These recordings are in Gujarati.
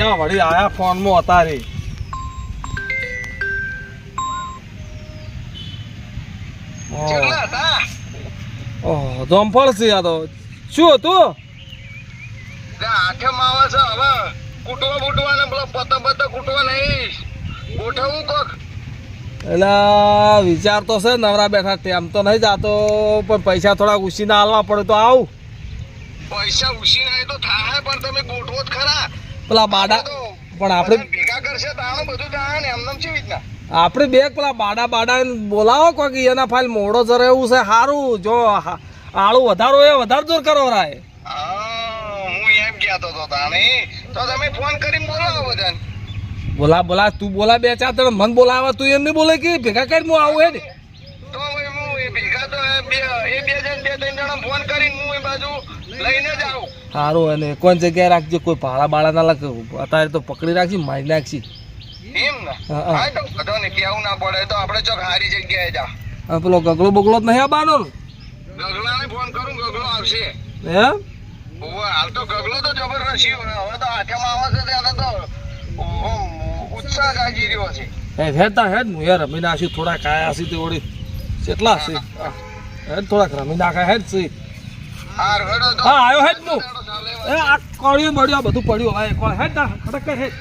યા વળી આયા ફોનમાં હતા? રે ઓહ જમફળ છે આ તો. શું હતું? તે આઠમ છે હવે કૂટવા બૂટવા ને પેલો પત્તા પત્તા કૂટવા નહીં ગોઠવવું કોક? એટલે વિચાર તો છે નવરા બેઠા તેમ તો નહીં જાતો પણ પૈસા થોડા ઉછીના હાલવા પડે તો આવું. પૈસા ઉછી ના તો થાય પણ તમે ગોઠવો જ ખરા. પેલા બાડા પણ આપણે ભેગા કરશે તાણું બધું થાય એમને કેવી રીતના? આપણે બે પેલા બાડા બાડા બોલાવો કોઈ એના ફાઇલ મોડો જરે એવું છે સારું જો આળું વધારો એ વધારે જોર કરો રાય. હું એમ કહેતો તો તાણે. તો તમે ફોન કરીને બોલાવો બધાને. બોલા બોલા તું બોલા બે ચાર તને મન બોલાવા તું એમ નહીં બોલે કે ભેગા કરી હું આવું હે ને? તો ભેગા તો એ બે જણ બે ત્રણ જણા ફોન કરીને હું એ બાજુ લઈને જ આવું. સારું અને કોણ જગ્યાએ રાખજો? કોઈ ભાડા બાળા ના લાગે અત્યારે તો પકડી રાખી મારી નાખશી. એમ ને? હા, તો બધો ને કેવું ના પડે તો આપણે ચોક હારી જગ્યાએ જા. પેલો ગગલો બગલો જ નહીં આવવાનો ગગલાને ફોન કરું ગગલો આવશે. હે હાલ તો ગગલો તો જબરદસ્ત. હવે તો આઠમાં આવે છે ત્યારે તો ઉત્સાહ જાગી રહ્યો છે. હેત હેડ હું યાર રમી નાખ્યું થોડા કાયા હશે તે વળી. કેટલા છે? હેડ થોડાક રમી નાખા હેડ છે. હાર હા આવ્યો હેડ હું એ આ કોળિયું મળ્યું આ બધું પડ્યું હવે કોણ હેડ ના ખડક કર હેડ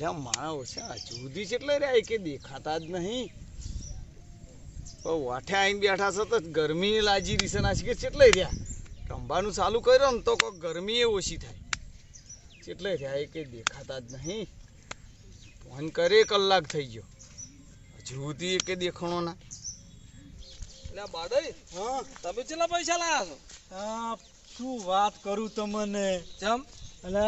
લે મારા ઓછા જુદી એટલે રહ્યા કે દેખાતા જ નહીં. વાઠે આવીને બેઠા છે તો ગરમી લાજી રીસે ના છે કે કેટલે રહ્યા. રમવાનું ચાલુ કર્યો ને તો કોઈ ગરમી એ ઓછી થાય. કેટલે રહ્યા એ કે દેખાતા જ નહીં. ફોન કરે કલાક થઈ ગયો. હજુ કે દેખાણો ના. એટલે બાડઈ હા. તમે કેટલા પૈસા લાયા છો? આ શું વાત કરું તમને? ચમ? એટલે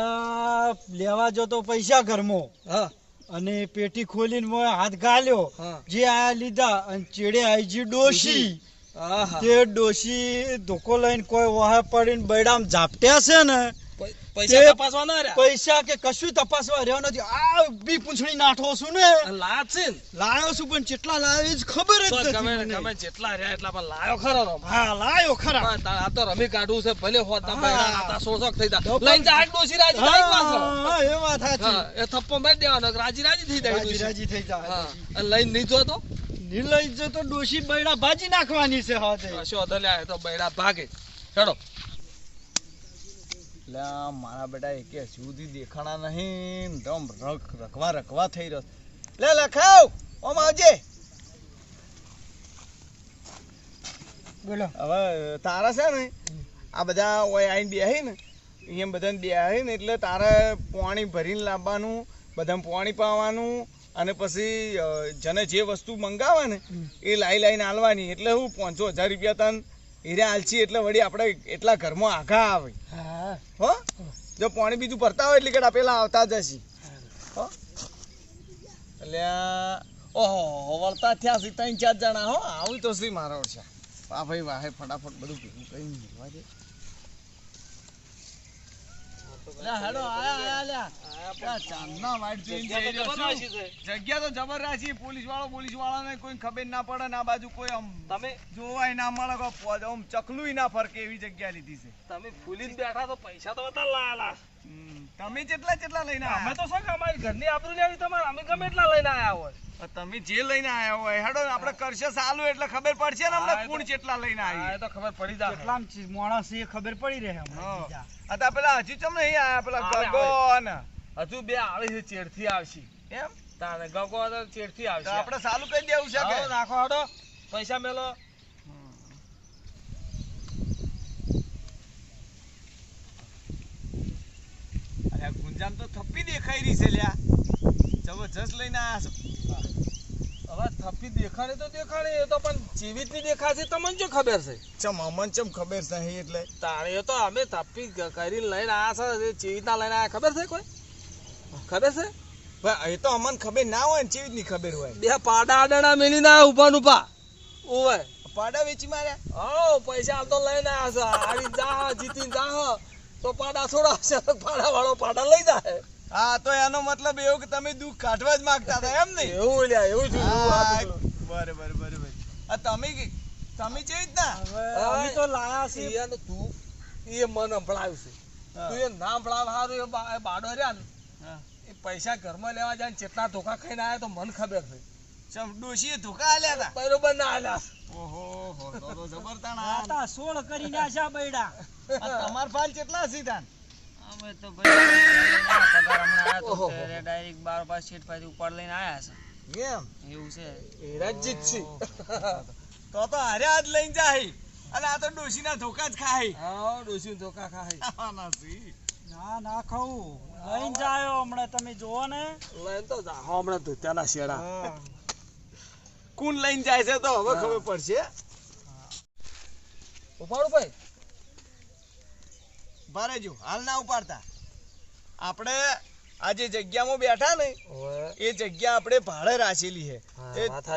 લેવા જતો પૈસા ઘરમાં. હા. અને પેટી ખોલીને મોય હાથ ગાલ્યો. હા. જે આયા લીધા અને ચેડે આઈ જી ડોશી. આહા. તે ડોશી ધોકો લઈને કોઈ વાહ પડીને બૈડામ ઝાપટ્યા છે ને પૈસા તપાસવા ના રહ્યા? પૈસા કે કશું તપાસવા રહ્યો નથી. આ બી પૂંછડી નાઠો છું ને. લાયા છે લાયો છું પણ કેટલા લાયો જ ખબર જ નથી ગમે મને. જેટલા રહ્યા એટલા પણ લાયો ખરો હા લાયો ખરા. આ તો રમી કાઢવું છે. ભલે હોતા હા. આતા સોસક થઈ જા લઈને જા આઠ ડોસી રાજી થાય પાછો. એ વાત સાચી. એ થપ્પો મારી દેવાનો રાજી રાજી થઈ જાય રાજી. રાજી થઈ જાય. લઈને નહીં જો તો નિલય જતો ડોશી બૈડા ભાજી નાખવાની છે હાથે કશો તો બૈડા ભાગે. ચડો એટલે મારા બેટા એકે સુધી દેખાણા નહીં. દમ રખ રખવા રખવા થઈ રહ્યો. લે લખાવ. ઓમ આવજે. બોલો. હવે તારા છે ને? આ બધા ઓય આઈને બેહી ને? અહીંયા બધાને બેહી ને એટલે તારે પાણી ભરીને લાવવાનું બધાને પાણી પાવાનું અને પછી જને જે વસ્તુ મંગાવે ને એ લાઈ લાઈને આલવાની. એટલે હું પાંચસો હજાર રૂપિયા તન હીરે આલછી એટલે વળી આપણે એટલા ઘરમાં આઘા આવે. હા? જો પાણી બીજું ભરતા હોય એટલે કે પેલા આવતા જ હશે. હો? એટલે ઓહો, વળતા થયા છે ત્રણ ચાર જણા, હો, આવું તો શ્રી મારો છે. વાહ ભાઈ, વાહે ફટાફટ બધું ભેગું કઈ મેળવા દે લ્યા, હેડો, આયા, આયા, લ્યા. લ્યા, ચાંદના વાઇટ જોઈને જઈ રહ્યો છું. જગ્યા તો જબર પોલીસ વાળો પોલીસ વાળાને કોઈ ખબર ના પડે ને બાજુ કોઈ આમ તમે જોવાય ના મળે આમ ચકલુંય ના ફરકે એવી જગ્યા લીધી છે. તમે ફૂલીને બેઠા તો પૈસા તો વધારે લાયેલા તમે કેટલા કેટલા લઈને અમે આયા તો શું અમારી ઘરની આબરૂ લેવી તમારે? અમે ગમે એટલા લઈને આયા હોય. તમે જે લઈને આયા હોય હેડો આપણે કરશે સાલું એટલે ખબર પડશે ને અમને કોણ કેટલા લઈને આવી તો ખબર પડી જાય કેટલામ છે માણસ એ ખબર પડી રહે આ પેલા હજી ચમ નહીં આયા? પેલા ગગન. હજુ બે આવે છે ચેડથી આવશે. એમ? તાને ગગો તો ચેડથી આવશે. આપણે સાલું કહી દેવું છે કે? નાખો હાડો પૈસા મેલો. અરે આ ગુંજામ તો થપ્પી દેખાઈ રહી છે લ્યા. જબરજસ્ત લઈને છો. હવે થપ્પી દેખાડે તો દેખાડે એ તો પણ જીવિતની દેખાશે તમને શું ખબર છે? ચમ અમન ચમ ખબર નહીં એટલે? તારે તો અમે થપ્પી કરીને લઈને આયા છે ચેવિતના લઈને આવ્યા ખબર છે કોઈ? ખબર છે? ભાઈ એ તો અમન ખબર ના હોય ને ચેવી રીતની ખબર હોય. બે પાડા આડાના ઊભા ને ઊભા ઓવે પાડા વેચી માર્યા? હો પૈસા આમ તો લઈને આવ્યા છે. હારી જા જીતી જા તો પાડા છોડાશે પાડા વાળો પાડા લઈ જાય હા તો એનો મતલબ એવો કે તમે દુઃખ કાઢવા જ માંગતા હતા એમ ને એવું લ્યા એવું જ બરાબર બરોબર આ તમે તમે જે રીતના અમે તો લાયા છીએ. તું એ મન સંભળાવ્યું છે. તું એ ના પડાવ સારું એ બાડો રહ્યા ને એ પૈસા ઘરમાં લેવા જાય ને કેટલા ધોકા ખાઈને આવ્યા તો મન ખબર થઈ ચમ ડોશીએ ધોકા આલ્યા હતા બરોબર ના આલ્યા ઓહો હો તો તો જબર હતા સોળ કરીને આશા બૈડા. તમાર ફાલ કેટલા સીધા અમે તો ભાઈ પગાર હમણાં આયો તો ઓહો. ડાયરેક્ટ બાર પાસ સીટ પાછી ઉપર લઈને આયા છે. એમ? એવું છે. હીરાજીત છે. તો તો હારે આજ લઈને જાય. અને આ તો ડોશીના ધોકા જ ખાય. હા ડોસી ધોકા ખાય. ના. ના ના ખાવું લઈને જાયો હમણાં તમે જોવો ને. લઈને તો જા. હમણાં ધોત્યાના શેડા. કુન લઈને જાય છે તો હવે ખબર પડશે. ઉપાડો ભાઈ? ભારે જો હાલ ના ઉપાડતા. આપણે આ જે જગ્યામાં બેઠા ને એ જગ્યા આપણે ભાડે રાખેલી છે.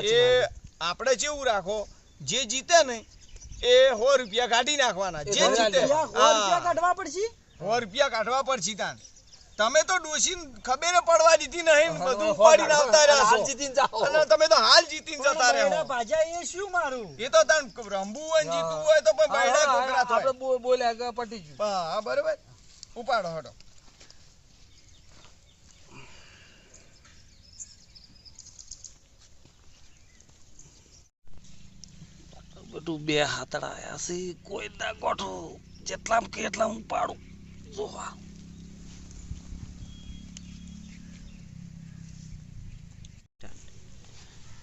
એ-. આપણે જેવું રાખો જે જીતે ને એ સો રૂપિયા કાઢી નાખવાના. જે જીતે કાઢવા પડશે? સો રૂપિયા કાઢવા પડશે તાન. તમે તો ડોશી ખબર પડવા દીધી નહીં બધું હા, ઉપાડીને આવતા રહ્યા. જીતીને જાઓ. અને તમે તો હાલ જીતીને જતા રહ્યા ભાજા એ શું મારું? એ તો તાન રમવું હોય જીતવું હોય તો પણ બૈડા કોકરા થાય. આપણે બોલ્યા કે પટી ગયું. હા બરાબર. ઉપાડો હટો બધું બે હાથડા છે કોઈ ના ગોઠો જેટલા કે એટલા હું પાડું. જોવા.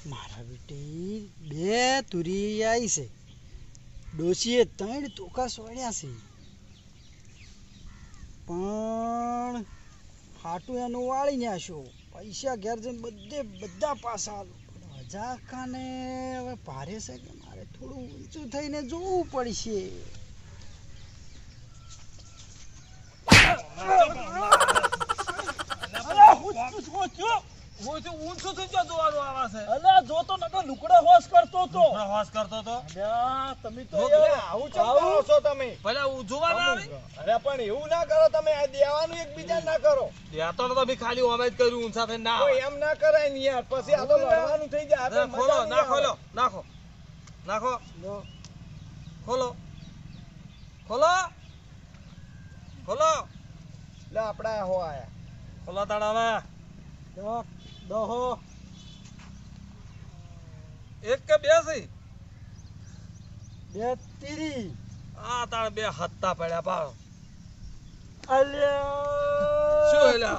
મારા બેટી, બે તુરી આવી છે. ડોશીએ ત્રણ તોકા સોડ્યા છે. પણ ફાટું એનું વાળી આશો પૈસા ઘેર જઈને બધે બધા પણ હજાકાને હવે ભારે છે કે મારે થોડું ઊંચું થઈને જોવું પડશે. ઊંચું ઊંચું થઈ ગયો જોવાનું આવા છે. અલા જોતો નતો લુકડો હોશ કરતો તો. પ્રવાસ કરતો તો? તમે તો આવું ચમ કરો છો તમે? ભલે જોવા ના આવે અરે પણ એવું ના કરો તમે. આ દેવાનું એકબીજા ના કરો. તો તમે ખાલી અમે જ કર્યું ઊંચા થઈને ના એમ ના કરાય ને યાર. પછી આ તો લડવાનું થઈ જાય. ખોલો ના ખોલો નાખો નાખો. ખોલો. ખોલો. ખોલો. લે આપડા હો આયા. ખોલો તાળામાં દહ, દહો એક કે બે બે તીરી આ તાળ બે હત્તા પડ્યા પાડો. અલ્યા. શું એલા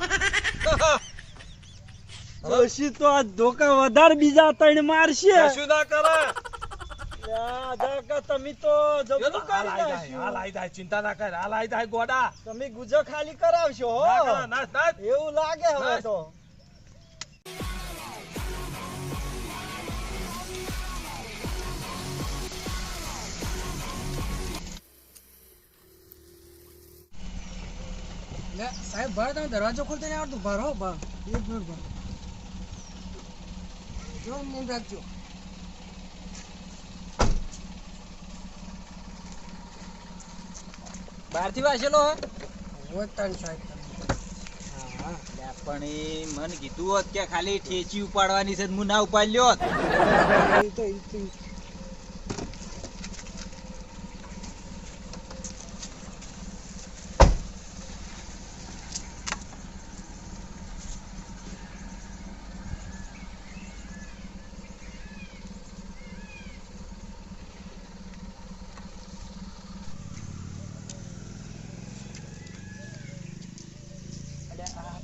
તો આ ધોકા વધારે બીજા ત્રણ મારશે. શું ના કરે. તમે તો જબરું કરી હાલ જાય, ચિંતા ના કર હાલ આઈ જાય ગોડા. તમે ગુજો ખાલી કરાવશો હો. ના કરે, નાચ, નાચ. એવું લાગે હવે તો. સાહેબ ભર તમે દરવાજો ખોલતા નહીં આવડતું? ભરો ભર એક મિનિટ ભર જો રાખજો બહારથી વાંચેલો હે? પણ એ મને કીધું હોત કે ખાલી ઠેચી ઉપાડવાની છે હું ના ઉપાડ્યો હોત.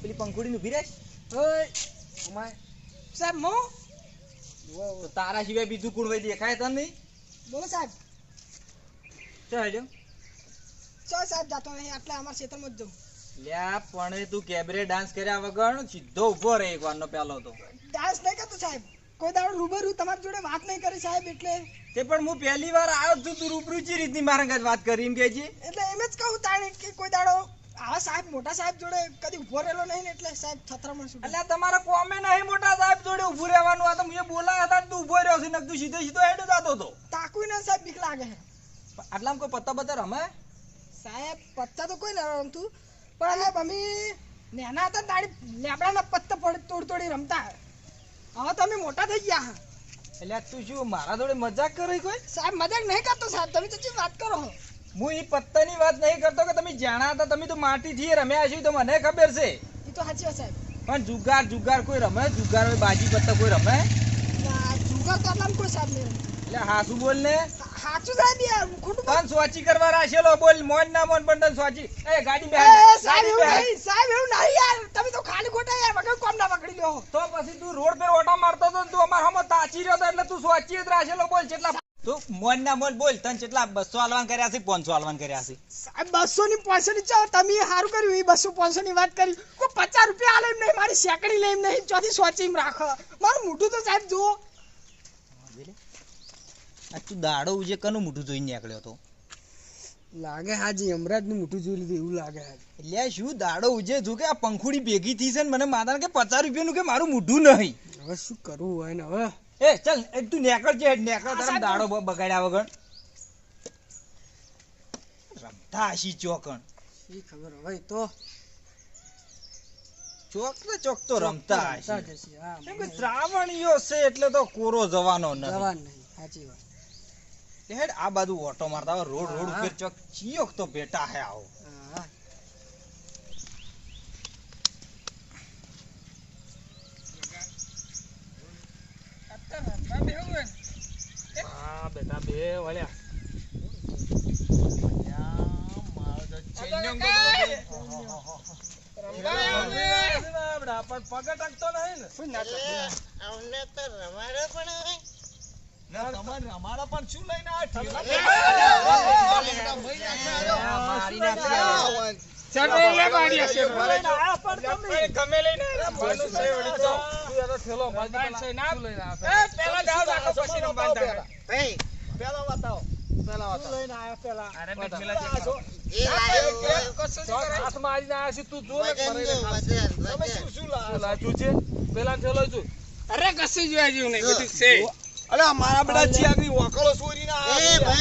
પેલી પંખુડી ઊભી રહે સાહેબ મો? તારા સિવાય બીજું કોણ ભાઈ દેખાય તને? નહીં બોલો સાહેબ ચાલ્યો ચો સાહેબ જાતો નહીં આટલા અમારા ક્ષેત્રમાં જ જવું લ્યા પણ તું કેબરે ડાન્સ કર્યા વગર સીધો ઊભો રહે એક વારનો પેલો તો. ડાન્સ નહીં કરતો સાહેબ. કોઈ દાડો રૂબરૂ તમારી જોડે વાત નહીં કરી સાહેબ એટલે તે પણ હું પહેલી વાર આવ્યો છું તું રૂબરૂ ચી રીતની મારા વાત કરી એમ કે છે? એટલે એમ જ કહું તાણે કે કોઈ દાડો આવા સાહેબ મોટા સાહેબ જોડે કદી ઊભો રહેલો નહીં ને એટલે સાહેબ છત્રામણ શું એટલે તમારા કોમે નહીં મોટા સાહેબ જોડે ઉભું રહેવાનું? આ તો મને બોલાયા હતા તું ઊભો રહ્યો છે ને તું સીધો સીધો હેડો જતો હતો. તાકુઈ ને સાહેબ બીક લાગે છે. આટલામાં કોઈ પત્તા બત્તા રમે? સાહેબ પત્તા તો કોઈ ના રમતું. પણ સાહેબ અમે નાના હતા તાળી લેબડાના પત્તા પડ તોડ તોડી રમતા. હવે તમે મોટા થઈ ગયા હા. એટલે તું શું મારા જોડે મજાક કરે કોઈ? સાહેબ મજાક નહીં કરતો સાહેબ. તમે તો શું વાત કરો છો? હું ઈ પત્તાની વાત નહીં કરતો કે તમે જાણા હતા તમે તો માટીથી રમ્યા છો તો મને ખબર છે. એ તો સાચી વાત સાહેબ. પણ જુગાર જુગાર કોઈ રમે? જુગાર હોય બાજી પત્તા કોઈ રમે? જુગાર તો આટલામાં કોઈ સાહેબ નહીં એટલે હાસુ બોલ ને. સાચું સાહેબ યાર ખોટું પણ સ્વાચી કરવા રાખેલો બોલ. મોન ના મોન પણ તને સ્વાચી એ ગાડી બે સાહેબ એવું નહીં સાહેબ એવું નહીં યાર. તમે તો ખાલી ખોટા યાર વગર કોમ ના પકડી લ્યો. તો પછી તું રોડ પર ઓટા મારતો તો તું અમાર હમો તાચી રહ્યો હતો એટલે તું સ્વાચી જ રાખેલો બોલ. કેટલા તું મોન ના મોન બોલ તન કેટલા બસો આલવાન કર્યા છે પાંચસો આલવાન કર્યા છે? સાહેબ બસો ની પાંચસો ની ચાલો તમે સારું કર્યું એ બસો પાંચસો ની વાત કરી. કોઈ પચાસ રૂપિયા આલે નહીં મારી સેકડી લઈ નહીં ચોથી સોચી એમ રાખો. મારું મોઢું તો સાહેબ જુઓ. આ તું દાડો ઉજે કનું મોઢું જોઈને નીકળ્યો હતો? લાગે હાજી અમરાજનું મોઢું જોઈ લીધું એવું લાગે હાજી. એટલે શું દાડો ઉજે? જો કે આ પંખુડી ભેગી થઈ છે ને મને માતા કે પચાસ રૂપિયાનું કે મારું મોઢું નહીં? હવે શું કરવું હોય ને હવે? એ ચાલ તું નેકળ છે નેકળ તારા દાડો બગાડ્યા વગર. રમતા હશી ચોકણ. શી ખબર? હોય તો ચોક ને ચોક તો રમતા કેમ કે શ્રાવણીઓ છે એટલે તો કોરો જવાનો નથી. જવાન નહીં સાચી વાત. હેડ આ બાજુ ઓટો મારતા હોય રોડ રોડ ઉપર ચોક ચિયોક તો બેટા હે આવો હા હા બેટા બે વળ્યા પણ પગ ટકતો નહીં ને ના તમારે અમારા પણ શું લઈને આવ્યા મારી નાખશે ગમે લઈને મારી પેલા બતાવો પેલા બતાવો. લઈને આવ્યો પેલા. અરે બે પેલા દેખાડો. ચોક હાથમાં આવીને આવ્યા છે, તું જો ને તમે શું શું લાવ્યું છે? પેલા ઠેલો છું અરે કશું જોયા જેવું નહીં બધું છે. અરે મારા બેટા ચિયાગરી વાકડો ચોરીને આવ્યા.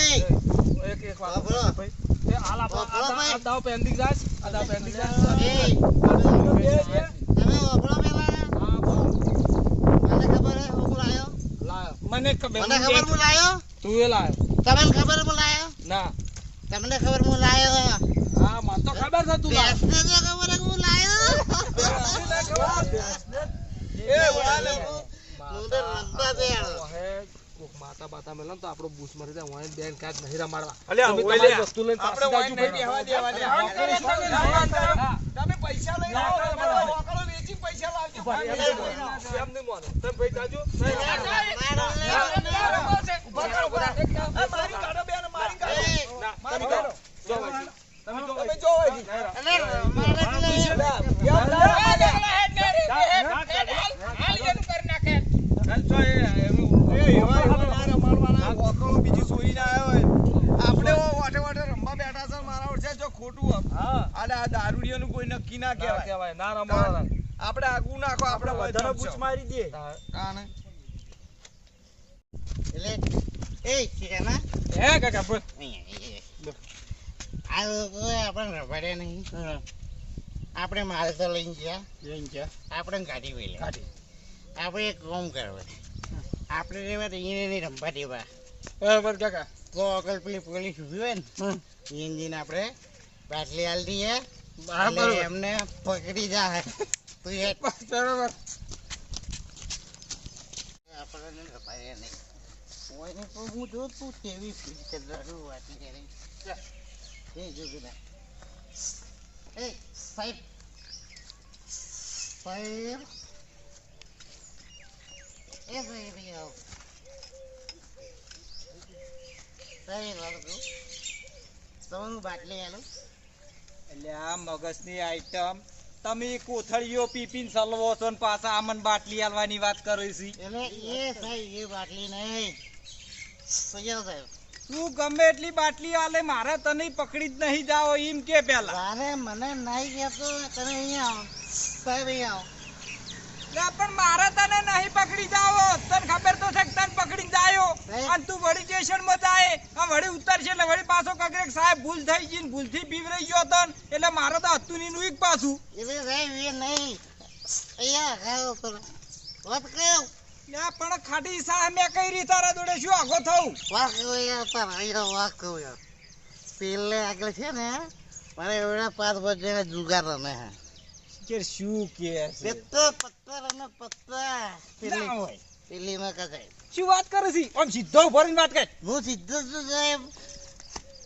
એક એક વાત. ભાઈ એ હાલ આ દાવ પેન્ડિંગ છે. આ દાવ પેન્ડિંગ જાય છે. હા, બોલો. લાયો. મને ખબર મને ખબર હું લાયો? તું એ લાયો. તમને ખબર હું લાયો? ના. તમને ખબર હું લાયો? હા મને તો ખબર છે તું લાયો. ભેંસને તો ખબર હું લાયો? એ વડાલે હું તો દે કોક માતા બાતા મેલે તો આપણો બૂસ મરી જાય વાઈન બેન જ નહીં રમાડવા અલ્યા, તમે ઓય તમારી વસ્તુ લઈને આપણે જાજો નહીં બેહવા દેવા ભાઈ. તમે પૈસા લઈને આવો ના, ના, ના, ના. ના ખોટું આમ. હા આલે આ કોઈ નક્કી ના ના કહેવાય ના રમાડવાના. આપણે આગુ નાખો આપણે વધારે પૂછ મારી દે. કાને એટલે, એ, કેના? હે કાકા બોલ. આ લોકો આપણે રમાડ્યા નહીં. આપણે માલ તો લઈને ગયા. આપણે ગાડી વેલે. ગાડી. આપણે એક કામ કરવા. આપણે રેવા તો એને નહીં રમવા દેવા. બરાબર કાકા. તો અગલ પેલી પોલીસ ઊભી હોય ને એન્જિન આપણે બાટલી હાલ દઈએ. એમને પકડી જાય. તું એ બરાબર. આપણને રમાડ્યા નહીં તો હું જો તું કેવી ફીલ કરવાનું વાતી કરે એ જો પેલા એ સાહેબ સાહેબ એ ભાઈ ભાઈ આવો સાહેબ બાટલી આલો એટલે આ મગજની આઈટમ તમે કોથળીઓ પીપીને સલવો છો ને પાછા આમન બાટલી આલવાની વાત કરો છે? એટલે એ સાહેબ એ બાટલી નહીં. સાહેબ. તું ગમે એટલી બાટલી આલે મારે તને પકડી જ નહીં જાઓ એમ કે પેલા. અરે મને નહીં કહેતો તમે અહીંયા આવો. સાહેબ અહીંયા આવો. પણ મારે તને નહીં પકડી જાવો તને ખબર તો છે તને પકડી જાયો અને તું વળી સ્ટેશનમાં જાય. આ વળી ઉતરશે એટલે વળી પાછો કગરેક સાહેબ ભૂલ થઈ ગઈ ભૂલથી પીવરાઈ ગયો તન એટલે મારે તો હતું ની નું પાછું. એટલે સાહેબ એ નહીં. અહીંયા ખાઓ તમે વાત કહો લે પણ ખાટી સાહેબ મેં કઈ રીતે તારા જોડે શું આગો થવું વાહ કહો યાર તારા અહીંયા વાહ કહો યાર. પેલે આગળ છે ને મારે એવડા પાંચ બજે જુગાર રમે હે કે શું કે છે? પત્તા પત્તા ના હોય. પેલી માં કદાચ શું વાત કરે છે? આમ સીધો ઊભો રહીને વાત કર. હું સીધો છું સાહેબ.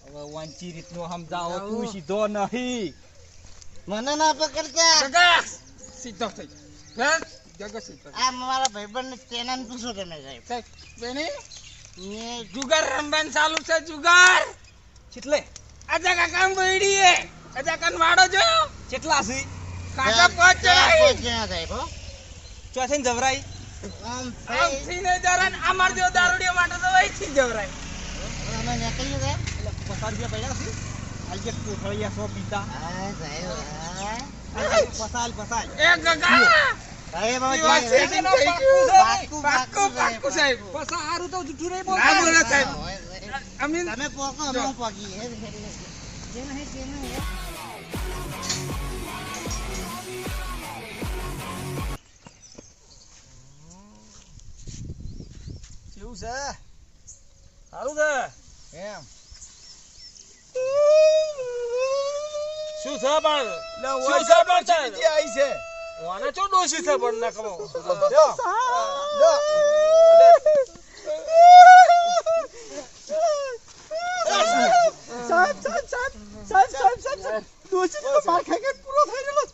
હવે વાંચી રીતનું સમજાવો તું સીધો નહીં. મને ના પકડતા. જગા સીધો થઈ હે? જગા સીધો આ મારા ભાઈબંધ ને પૂછો તમે સાહેબ. બેની? ને જુગાર રમવાનું ચાલુ છે જુગાર. કેટલે અજા કાકા બૈડી હે આજા કાન વાડો જો કેટલા છે. કાકા પાંચ. ચાર ચડાઈ જણા સાહેબ હો. ચોથે જવરાઈ? આમ આમ થઈ થઈને જરા ને અમાર જેવો દારૂડિયા માટે તો જ અમે નીકળ્યું સાહેબ એટલે પચાસ રૂપિયા પડ્યા છે. આજે કોથળિયા સો પીતા. હા સાહેબ પસાલ પસાલ. એ ગગા! સાહેબ પસા હારું તો જૂઠું નહીં ના બોલે સાહેબ. તમે પોકો અમે પોકી કેવું છે. સારું છે? એમ. શું છે પણ? શું છે પણ ચીજી આઈ છે. વાને ચો ડોશી છે પણ ના કમો જો સાહેબ સાહેબ સાહેબ સાહેબ સાહેબ સાહેબ દોશી તો માર ખાઈ ખાઈ પૂરો થઈ ગયેલો ક-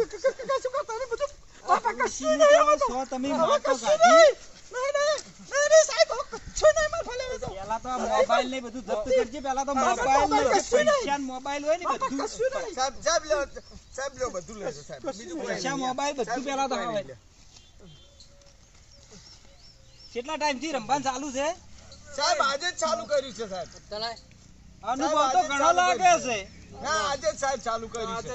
ક- ક- ક- શું કરતા નહીં બધું? બાપા કશું નહીં હવે તો. સો તમે? હવે માર તો કશું કાઢી. નહીં. નહીં, નહીં, નહીં, નહીં, સાહેબ, હવે કશું નહીં માર ફાલે હવે તો. પેલા તો મોબાઈલ ને બધું જપ્ત કરજે પેલા તો મોબાઈલ ને મોબાઈલ કશું નહીં. પૈસા મોબાઈલ હોય ને બધું. સાહેબ સાહેબ લ્યો સાહેબ લ્યો બધું લેજો સાહેબ. બીજું પૈસા મોબાઈલ બધું પેલા તો આવે. કેટલા ટાઈમથી રમવાનું ચાલુ છે? સાહેબ આજે જ ચાલુ કર્યું છે સાહેબ. અનુભવ તો ઘણો લાગે છે. ના આજે જ સાહેબ ચાલુ કર્યું છે.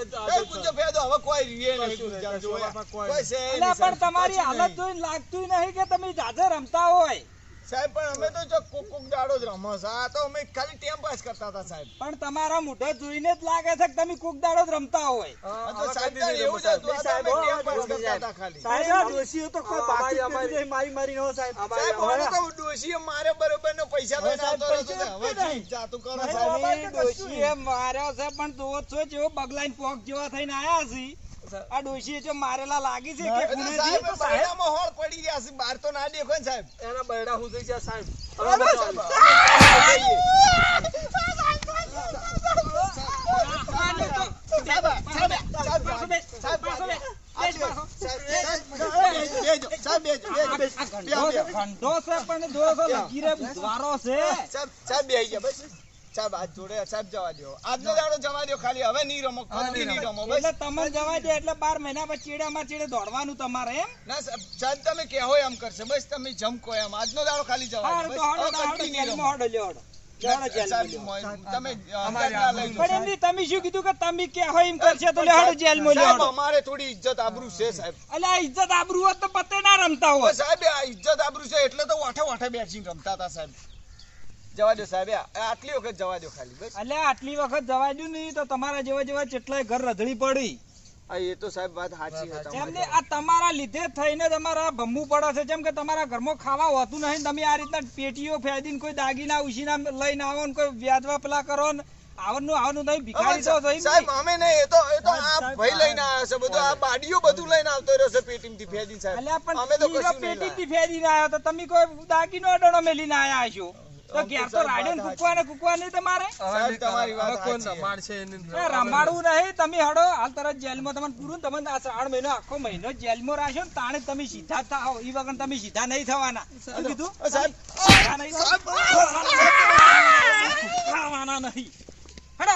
એ ફેદો હવે કોઈ રીએ નહીં કોઈ કોઈ છે પણ તમારી હાલત. જોઈને લાગતું નહીં કે તમે જાજે રમતા હોય. સાહેબ પણ અમે તો જો કુક કુક દાડો જ રમો છે. આ તો અમે ખાલી ટાઈમ પાસ કરતા હતા સાહેબ. પણ તમારા મોઢે જોઈને જ લાગે છે કે તમે કુક દાડો જ રમતા હોય. તો સાહેબ એવું જ હતું. સાહેબ અમે ટાઈમ પાસ કરતા હતા ખાલી. સાહેબ, આ તો કોઈ બાકી અમારી- નથી રહી, મારી નો સાહેબ. સાહેબ હવે તો ડોશીએ મારે બરોબર નો પૈસા લઈને આવતો સાહેબ, રહ્યો પૈસા છે. હવે જાતું કરો સાહેબ. તો ડોશીએ માર્યો છે પણ જ છો જેવો બગલાઈન પોક જેવા થઈને આયા છે આ ડોશીએ જો મારેલા લાગી છે કે? સાહેબ બૈરામાં હોળ પડી રહ્યા છે બહાર તો ના દેખો ને સાહેબ. એના બૈડા હું થઈ ગયા સાહેબ. સાહેબ, ઘંટો છે પણ જો છો લકીરે બુધવારો છે. સાહેબ બેહી ગયા બસ. સાહેબ હાથ જોડે સાહેબ જવા દો આજનો દાડો જવા દો ખાલી. હવે નહીં રમો નહીં રમો બસ. એટલે તમને જવા દો એટલે બાર મહિના પછી ચીડે માં ચીડે દોડવાનું તમારે એમ? ના સાહેબ તમે કહેવો એમ કરશે. બસ તમે જમકો એમ. આજનો દાડો ખાલી જવા દો બસ કદી નહીં રમો. હડો લ્યો તમે અમારી અંદાજ ના લઈ લો. પણ એમની તમે શું કીધું કે તમે ક્યાં હોય એમ કરશે તો લ્યો હડો જેલમાં લ્યો સાહેબ હડો. અમારે થોડી ઇજ્જત આબરૂ છે સાહેબ. અલ્યા આ ઇજ્જત આબરૂ હોત તો પતે ના રમતા હોય સાહેબ આ ઇજ્જત આબરૂ છે એટલે તો વાઠે વાઠે બેસીને રમતા હતા સાહેબ. જવા દો સાહેબ. આટલી વખત જવા દો ખાલી બસ. એટલે આટલી વખત જવા દો નહીં તો તમારા જેવા જેવા કેટલાય ઘર રધડી પડી. આ એ તો સાહેબ વાત સાચી છે એમને આ તમારા લીધે થઈને તમારા ભમવું પડે છે. જેમ કે તમારા ઘરમાં ખાવા હોતું નહીં તમે આ રીતના પેટીઓ ફેદીને કોઈ દાગીના ઉછીના લઈને આવો ને કોઈ વ્યાજવા પેલા કરો ને આવવાનું આવવાનું તમે ભિખારી તો થઈ સાહેબ અમે નહીં એ તો એ તો આ ભાઈ લઈને આવ્યા છે બધું આ બાડીઓ બધું લઈને આવતો રહ્યો છે પેટીમાંથી ફેદીને સાહેબ. અલ્યા પણ અમે તો ઈરો કશું નહીં પેટીથી ફેરીને તો તમે કોઈ દાગીનો અડણો મેલીને આયા છો તો ઘેર તો રાડ્યો કુકવાને કૂકવા ને કૂકવા નહીં તમારે? સાહેબ, તમારી વાત કોણ કોઈ છે. એને રમાડવું નહીં તમે હડો હાલ તરત જેલમાં તમને પૂરું તમને આ શ્રાવણ મહિનો આખો મહિનો જેલમાં રાખ્યો ને તાણે તમે સીધા થાઓ એ વગર તમે સીધા નહીં થવાના. કીધું? સાહેબ નહીં. હડો.